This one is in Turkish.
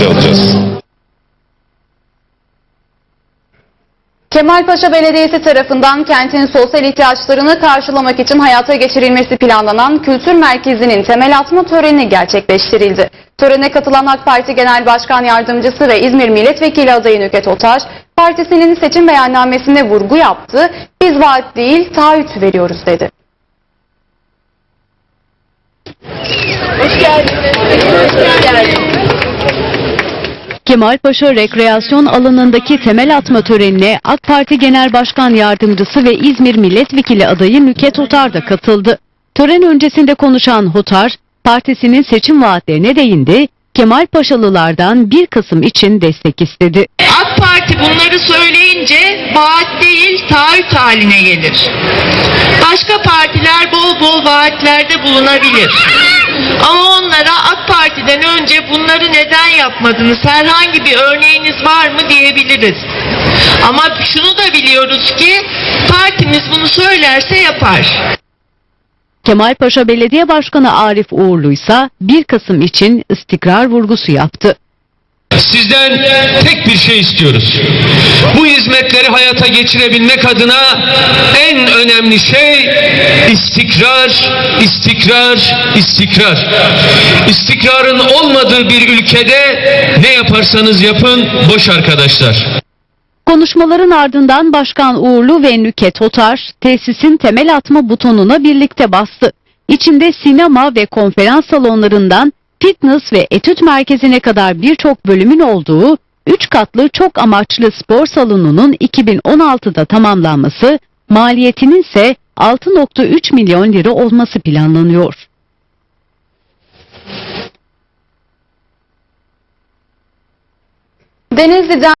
çalışacağız. Kemalpaşa Belediyesi tarafından kentin sosyal ihtiyaçlarını karşılamak için hayata geçirilmesi planlanan kültür merkezinin temel atma töreni gerçekleştirildi. Törene katılan AK Parti Genel Başkan Yardımcısı ve İzmir Milletvekili adayı Nüket Otaş, partisinin seçim beyannamesinde vurgu yaptı. Biz vaat değil taahhüt veriyoruz dedi. Kemalpaşa Rekreasyon alanındaki temel atma törenine AK Parti Genel Başkan Yardımcısı ve İzmir Milletvekili adayı Nüket Hotar da katıldı. Tören öncesinde konuşan Hotar, partisinin seçim vaatlerine değindi, Kemalpaşalılardan bir kısım için destek istedi. AK Parti bunları söyleyince vaat değil taahhüt haline gelir. Başka partiler bol bol vaatlerde bulunabilir. Ama onlara Parti'den önce bunları neden yapmadınız, herhangi bir örneğiniz var mı diyebiliriz. Ama şunu da biliyoruz ki partimiz bunu söylerse yapar. Kemalpaşa Belediye Başkanı Arif Uğurlu ise bir kısım için istikrar vurgusu yaptı. Sizden tek bir şey istiyoruz. Bu hizmetleri hayata geçirebilmek adına en önemli şey istikrar, istikrar, istikrar. İstikrarın olmadığı bir ülkede ne yaparsanız yapın boş arkadaşlar. Konuşmaların ardından Başkan Uğurlu ve Nüket Otar tesisin temel atma butonuna birlikte bastı. İçinde sinema ve konferans salonlarından fitness ve etüt merkezine kadar birçok bölümün olduğu 3 katlı çok amaçlı spor salonunun 2016'da tamamlanması, maliyetinin ise 6.3 milyon lira olması planlanıyor. Denizli'den